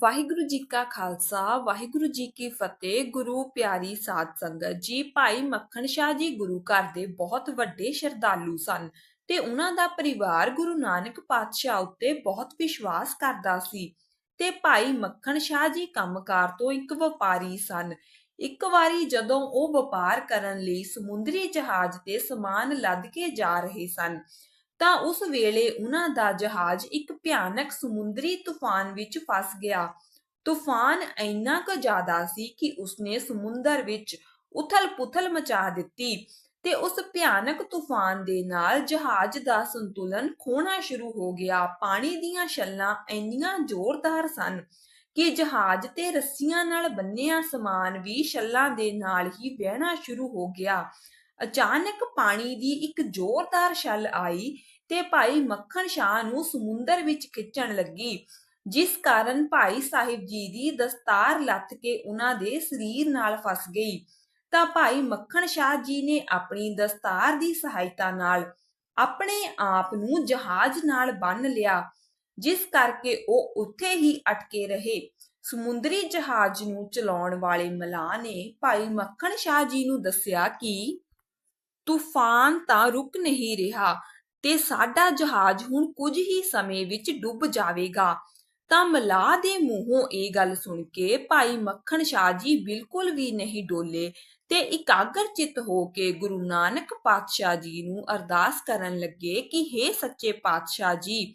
ਵਾਹਿਗੁਰੂ ਜੀ ਕਾ ਖਾਲਸਾ, ਵਾਹਿਗੁਰੂ ਜੀ ਕੀ ਫਤਿਹ, ਗੁਰੂ ਪਿਆਰੀ ਸਾਧ ਸੰਗਤ ਜੀ। ਭਾਈ ਮੱਖਣ ਸ਼ਾਹ ਜੀ ਗੁਰੂ ਘਰ ਦੇ ਬਹੁਤ ਵੱਡੇ ਸ਼ਰਧਾਲੂ ਸਨ ਤੇ ਉਹਨਾਂ ਦਾ ਪਰਿਵਾਰ ਗੁਰੂ ਨਾਨਕ ਪਾਤਸ਼ਾਹ ਉੱਤੇ ਬਹੁਤ ਵਿਸ਼ਵਾਸ ਕਰਦਾ ਸੀ ਤੇ ਭਾਈ ਮੱਖਣ ਸ਼ਾਹ ਜੀ ਕੰਮਕਾਰ ਤੋਂ ਇੱਕ ਵਪਾਰੀ ਸਨ। ਇੱਕ ਵਾਰੀ ਜਦੋਂ ਉਹ ਵਪਾਰ ਕਰਨ ਲਈ ਸਮੁੰਦਰੀ ਜਹਾਜ਼ ਤੇ ਸਮਾਨ ਲੱਦ ਕੇ ਜਾ ਰਹੇ ਸਨ ਤਾਂ ਉਸ ਵੇਲੇ ਉਹਨਾਂ ਦਾ ਜਹਾਜ਼ ਇੱਕ ਭਿਆਨਕ ਸਮੁੰਦਰੀ ਤੂਫਾਨ ਵਿੱਚ ਫਸ ਗਿਆ। ਤੂਫਾਨ ਇੰਨਾ ਕੁ ਜ਼ਿਆਦਾ ਸੀ ਕਿ ਉਸਨੇ ਸਮੁੰਦਰ ਵਿੱਚ ਉਥਲ-ਪੁਥਲ ਮਚਾ ਦਿੱਤੀ ਤੇ ਉਸ ਭਿਆਨਕ ਤੂਫਾਨ ਦੇ ਨਾਲ ਜਹਾਜ਼ ਦਾ ਸੰਤੁਲਨ ਖੋਣਾ ਸ਼ੁਰੂ ਹੋ ਗਿਆ। ਪਾਣੀ ਦੀਆਂ ਛੱਲਾਂ ਇੰਨੀਆਂ ਜ਼ੋਰਦਾਰ ਸਨ ਕਿ ਜਹਾਜ਼ ਤੇ ਰੱਸੀਆਂ ਨਾਲ ਬੰਨਿਆ ਸਮਾਨ ਵੀ ਛੱਲਾਂ ਦੇ ਨਾਲ ਹੀ ਵਹਿਣਾ ਸ਼ੁਰੂ ਹੋ ਗਿਆ। ਅਚਾਨਕ ਪਾਣੀ ਦੀ ਇੱਕ ਜ਼ੋਰਦਾਰ ਛੱਲ ਆਈ ਤੇ ਭਾਈ ਮੱਖਣ ਸ਼ਾਹ ਨੂੰ ਸਮੁੰਦਰ ਵਿੱਚ ਖਿੱਚਣ ਲੱਗੀ, ਜਿਸ ਕਾਰਨ ਭਾਈ ਸਾਹਿਬ ਜੀ ਦੀ ਦਸਤਾਰ ਲੱਥ ਕੇ ਉਹਨਾਂ ਦੇ ਸਰੀਰ ਨਾਲ ਫਸ ਗਈ। ਤਾਂ ਭਾਈ ਮੱਖਣ ਸ਼ਾਹ ਜੀ ਨੇ ਆਪਣੀ ਦਸਤਾਰ ਦੀ ਸਹਾਇਤਾ ਨਾਲ ਆਪਣੇ ਆਪ ਨੂੰ ਜਹਾਜ਼ ਨਾਲ ਬੰਨ ਲਿਆ, ਜਿਸ ਕਰਕੇ ਉਹ ਉੱਥੇ ਹੀ ਅਟਕੇ ਰਹੇ। ਸਮੁੰਦਰੀ ਜਹਾਜ਼ ਨੂੰ ਚਲਾਉਣ ਵਾਲੇ ਮਲਾਹ ਨੇ ਭਾਈ ਮੱਖਣ ਸ਼ਾਹ ਜੀ ਨੂੰ ਦੱਸਿਆ ਕਿ ਤੂਫਾਨ ਤਾਂ ਰੁਕ ਨਹੀਂ ਰਿਹਾ ਤੇ ਸਾਡਾ ਜਹਾਜ਼ ਹੁਣ ਕੁਝ ਹੀ ਸਮੇਂ ਵਿੱਚ ਡੁੱਬ ਜਾਵੇਗਾ। ਤਾਂ ਮਲਾਹ ਦੇ ਮੂੰਹੋਂ ਇਹ ਗੱਲ ਸੁਣ ਕੇ ਭਾਈ ਮੱਖਣ ਸ਼ਾਹ ਜੀ ਬਿਲਕੁਲ ਵੀ ਨਹੀਂ ਡੋਲੇ ਤੇ ਇਕਾਗਰ ਚਿੱਤ ਹੋ ਕੇ ਗੁਰੂ ਨਾਨਕ ਪਾਤਸ਼ਾਹ ਜੀ ਨੂੰ ਅਰਦਾਸ ਕਰਨ ਲੱਗੇ ਕਿ हे ਸੱਚੇ ਪਾਤਸ਼ਾਹ ਜੀ,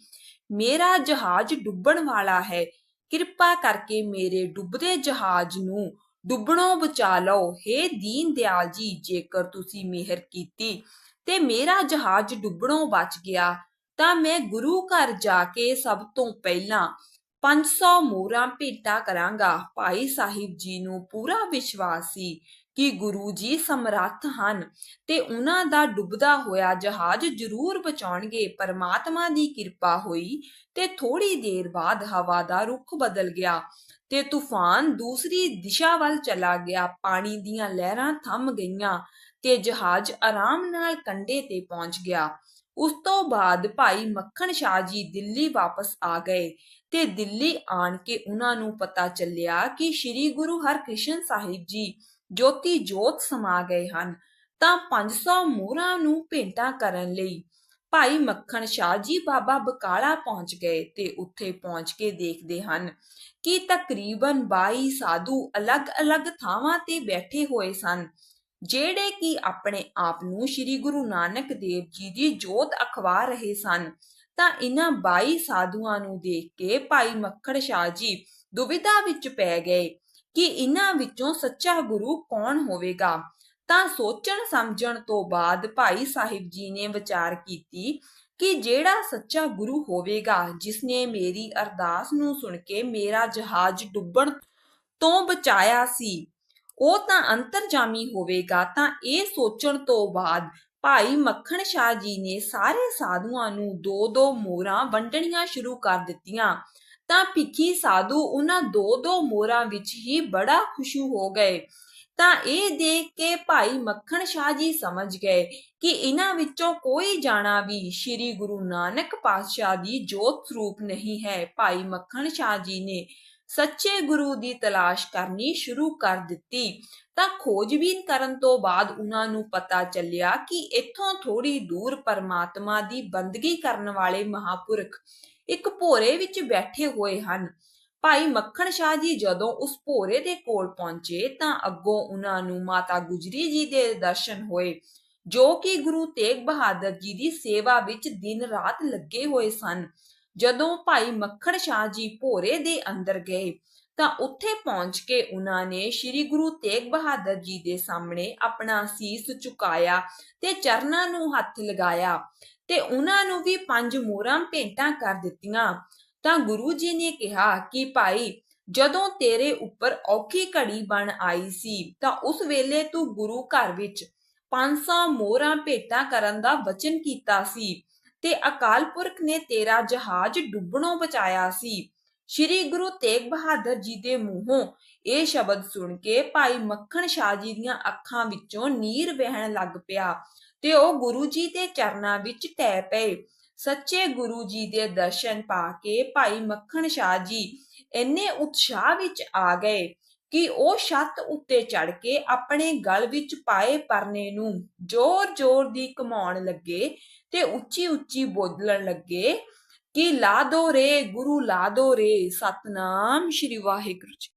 ਮੇਰਾ ਜਹਾਜ਼ ਡੁੱਬਣ ਵਾਲਾ ਹੈ। ਕਿਰਪਾ ਕਰਕੇ ਮੇਰੇ ਡੁੱਬਦੇ ਜਹਾਜ਼ ਨੂੰ ਡੁੱਬਣੋਂ ਬਚਾ ਲਓ। हे ਦੀਨ ਦਿਆਲ ਜੀ, ਜੇਕਰ ਤੁਸੀਂ ਮਿਹਰ ਕੀਤੀ ਤੇ ਮੇਰਾ ਜਹਾਜ਼ ਡੁੱਬਣੋਂ ਬਚ ਗਿਆ, ਤਾਂ ਮੈਂ ਗੁਰੂ ਘਰ ਜਾ ਕੇ ਸਭ ਤੋਂ ਪਹਿਲਾਂ 500 ਮੋਹਰਾਂ ਭੇਟਾ ਕਰਾਂਗਾ। ਭਾਈ ਸਾਹਿਬ ਜੀ ਨੂੰ ਪੂਰਾ ਵਿਸ਼ਵਾਸ ਸੀ। ਕਿ ਗੁਰੂ ਜੀ ਸਮਰੱਥ ਹਨ ਤੇ ਉਹਨਾਂ ਦਾ ਡੁੱਬਦਾ ਹੋਇਆ ਜਹਾਜ਼ ਜ਼ਰੂਰ ਬਚਾਉਣਗੇ। ਪਰਮਾਤਮਾ ਦੀ ਕਿਰਪਾ ਹੋਈ ਤੇ ਥੋੜੀ ਦੇਰ ਬਾਅਦ ਹਵਾ ਦਾ ਰੁਖ ਬਦਲ ਗਿਆ ਤੇ ਤੂਫਾਨ ਦੂਸਰੀ ਦਿਸ਼ਾ ਵੱਲ ਚਲਾ ਗਿਆ। ਪਾਣੀ ਦੀਆਂ ਲਹਿਰਾਂ ਥੰਮ ਗਈਆਂ ਤੇ ਜਹਾਜ਼ ਆਰਾਮ ਨਾਲ ਕੰਢੇ ਤੇ ਪਹੁੰਚ ਗਿਆ। ਉਸ ਤੋਂ ਬਾਅਦ ਭਾਈ ਮੱਖਣ ਸ਼ਾਹ ਜੀ ਦਿੱਲੀ ਵਾਪਸ ਆ ਗਏ ਤੇ ਦਿੱਲੀ ਆਣ ਕੇ ਉਹਨਾਂ ਨੂੰ ਪਤਾ ਚੱਲਿਆ ਕਿ ਸ੍ਰੀ ਗੁਰੂ ਹਰਕ੍ਰਿਸ਼ਨ ਸਾਹਿਬ ਜੀ ਜੋਤੀ ਜੋਤ ਸਮਾ ਗਏ ਹਨ, ਤਾਂ 500 ਮੋਹਰਾਂ ਨੂੰ ਭੇਂਟਾ ਕਰਨ ਲਈ ਭਾਈ ਮੱਖਣ ਸ਼ਾਹ ਜੀ ਬਾਬਾ ਬਕਾਲਾ ਪਹੁੰਚ ਗਏ ਤੇ ਉੱਥੇ ਪਹੁੰਚ ਕੇ ਦੇਖਦੇ ਹਨ ਕਿ ਤਕਰੀਬਨ 22 ਸਾਧੂ ਅਲੱਗ-ਅਲੱਗ ਥਾਵਾਂ ਤੇ ਬੈਠੇ ਹੋਏ ਸਨ, ਜਿਹੜੇ ਕਿ ਆਪਣੇ ਆਪ ਨੂੰ ਸ੍ਰੀ ਗੁਰੂ ਨਾਨਕ ਦੇਵ ਜੀ ਦੀ ਜੋਤ ਅਖਵਾ ਰਹੇ ਸਨ। ਤਾਂ ਇਹਨਾਂ 22 ਸਾਧੂਆਂ ਨੂੰ ਦੇਖ ਕੇ ਭਾਈ ਮੱਖਣ ਸ਼ਾਹ ਜੀ ਦੁਵਿਧਾ ਵਿੱਚ ਪੈ ਗਏ। ਕਿ ਇਹਨਾਂ ਵਿੱਚੋਂ ਸੱਚਾ ਗੁਰੂ ਕੌਣ ਹੋਵੇਗਾ? ਤਾਂ ਸੋਚਣ ਸਮਝਣ ਤੋਂ ਬਾਅਦ ਭਾਈ ਸਾਹਿਬ ਜੀ ਨੇ ਵਿਚਾਰ ਕੀਤੀ ਕਿ ਜਿਹੜਾ ਸੱਚਾ ਗੁਰੂ ਹੋਵੇਗਾ ਜਿਸ ਨੇ ਮੇਰੀ ਅਰਦਾਸ ਨੂੰ ਸੁਣ ਕੇ ਮੇਰਾ ਜਹਾਜ਼ ਡੁੱਬਣ ਤੋਂ ਬਚਾਇਆ ਸੀ, ਉਹ ਤਾਂ ਅੰਤਰਜਾਮੀ ਹੋਵੇਗਾ। ਤਾਂ ਇਹ ਸੋਚਣ ਤੋਂ ਬਾਅਦ ਭਾਈ ਮੱਖਣ ਸ਼ਾਹ ਜੀ ਨੇ ਸਾਰੇ ਸਾਧੂਆਂ ਨੂੰ ਦੋ ਦੋ ਮੋਹਰਾਂ ਵੰਡਣੀਆਂ ਸ਼ੁਰੂ ਕਰ ਦਿੱਤੀਆਂ। ਤਾਂ ਭਿੱਖੀ ਸਾਧੂ ਉਹਨਾਂ ਦੋ ਦੋ ਮੋਰਾਂ ਵਿੱਚ ਹੀ ਬੜਾ ਖੁਸ਼ੂ ਹੋ ਗਏ। ਤਾਂ ਇਹ ਦੇਖ ਕੇ ਭਾਈ ਮੱਖਣ ਸ਼ਾਹ ਜੀ ਸਮਝ ਗਏ ਕਿ ਇਹਨਾਂ ਵਿੱਚੋਂ ਕੋਈ ਜਾਣਾ ਵੀ ਸ੍ਰੀ ਗੁਰੂ ਨਾਨਕ ਪਾਤਸ਼ਾਹ ਦੀ ਜੋਤ ਸਰੂਪ ਨਹੀਂ ਹੈ। ਭਾਈ ਮੱਖਣ ਸ਼ਾਹ ਜੀ ਨੇ ਸੱਚੇ ਗੁਰੂ ਦੀ ਤਲਾਸ਼ ਕਰਨੀ ਸ਼ੁਰੂ ਕਰ ਦਿੱਤੀ। ਤਾਂ ਖੋਜਬੀਨ ਕਰਨ ਤੋਂ ਬਾਅਦ ਉਹਨਾਂ ਨੂੰ ਪਤਾ ਚੱਲਿਆ ਕਿ ਇੱਥੋਂ ਥੋੜੀ ਦੂਰ ਪਰਮਾਤਮਾ ਦੀ ਬੰਦਗੀ ਕਰਨ ਵਾਲੇ ਮਹਾਪੁਰਖ ਇੱਕ ਭੋਰੇ ਵਿੱਚ ਬੈਠੇ ਹੋਏ ਹਨ। ਭਾਈ ਮੱਖਣ ਸ਼ਾਹ ਜੀ ਜਦੋਂ ਉਸ ਭੋਰੇ ਦੇ ਕੋਲ ਪਹੁੰਚੇ ਤਾਂ ਅੱਗੋਂ ਉਹਨਾਂ ਨੂੰ ਮਾਤਾ ਗੁਜਰੀ ਜੀ ਦੇ ਦਰਸ਼ਨ ਹੋਏ, ਜੋ ਕਿ ਗੁਰੂ ਤੇਗ ਬਹਾਦਰ ਜੀ ਦੀ ਸੇਵਾ ਵਿੱਚ ਦਿਨ ਰਾਤ ਲੱਗੇ ਹੋਏ ਸਨ। ਜਦੋਂ ਭਾਈ ਮੱਖਣ ਸ਼ਾਹ ਜੀ ਭੋਰੇ ਦੇ ਅੰਦਰ ਗਏ ਤਾਂ ਉੱਥੇ ਪਹੁੰਚ ਕੇ ਉਹਨਾਂ ਨੇ ਸ੍ਰੀ ਗੁਰੂ ਤੇਗ ਬਹਾਦਰ ਜੀ ਦੇ ਸਾਹਮਣੇ ਆਪਣਾ ਸੀਸ ਝੁਕਾਇਆ ਤੇ ਚਰਨਾਂ ਨੂੰ ਹੱਥ ਲਗਾਇਆ ਤੇ ਉਹਨਾਂ ਨੂੰ ਵੀ ਪੰਜ ਮੋਹਰਾਂ ਭੇਟਾਂ ਕਰ ਦਿੱਤੀਆਂ। ਤਾਂ ਗੁਰੂ ਜੀ ਨੇ ਕਿਹਾ ਕਿ ਭਾਈ, ਜਦੋਂ ਤੇਰੇ ਉੱਪਰ ਔਖੀ ਘੜੀ ਬਣ ਆਈ ਸੀ, ਤਾਂ ਉਸ ਵੇਲੇ ਤੂੰ ਗੁਰੂ ਘਰ ਵਿੱਚ 500 ਮੋਹਰਾਂ ਭੇਟਾਂ ਕਰਨ ਦਾ ਵਚਨ ਕੀਤਾ ਸੀ ਤੇ ਅਕਾਲ ਪੁਰਖ ਨੇ ਤੇਰਾ ਜਹਾਜ਼ ਡੁੱਬਣੋਂ ਬਚਾਇਆ ਸੀ। ਸ਼੍ਰੀ ਗੁਰੂ ਤੇਗ ਬਹਾਦਰ ਜੀ ਦੇ ਮੂੰਹੋਂ ਇਹ ਸ਼ਬਦ ਸੁਣ ਕੇ ਭਾਈ ਮੱਖਣ ਸ਼ਾਹ ਜੀ ਦੀਆਂ ਅੱਖਾਂ ਵਿੱਚੋਂ ਨੀਰ ਵਹਿਣ ਲੱਗ ਪਿਆ ਤੇ ਉਹ ਗੁਰੂ ਜੀ ਦੇ ਚਰਨਾਂ ਵਿੱਚ ਟੈ ਪਏ। ਸੱਚੇ ਗੁਰੂ ਜੀ ਦੇ ਦਰਸ਼ਨ ਪਾ ਕੇ ਭਾਈ ਮੱਖਣ ਸ਼ਾਹ ਜੀ ਇੰਨੇ ਉਤਸ਼ਾਹ ਵਿੱਚ ਆ ਗਏ ਕਿ ਉਹ ਛੱਤ ਉੱਤੇ ਚੜ ਕੇ ਆਪਣੇ ਗਲ ਵਿੱਚ ਪਾਏ ਪਰਨੇ ਨੂੰ ਜ਼ੋਰ-ਜ਼ੋਰ ਦੀ ਘਮਾਉਣ ਲੱਗੇ ਤੇ ਉੱਚੀ-ਉੱਚੀ ਬੋਲਣ ਲੱਗੇ ਕਿ ਲਾ ਦੋ ਰੇ ਗੁਰੂ ਲਾ ਦੋ ਰੇ। ਸਤਨਾਮ ਸ਼੍ਰੀ ਵਾਹਿਗੁਰੂ ਜੀ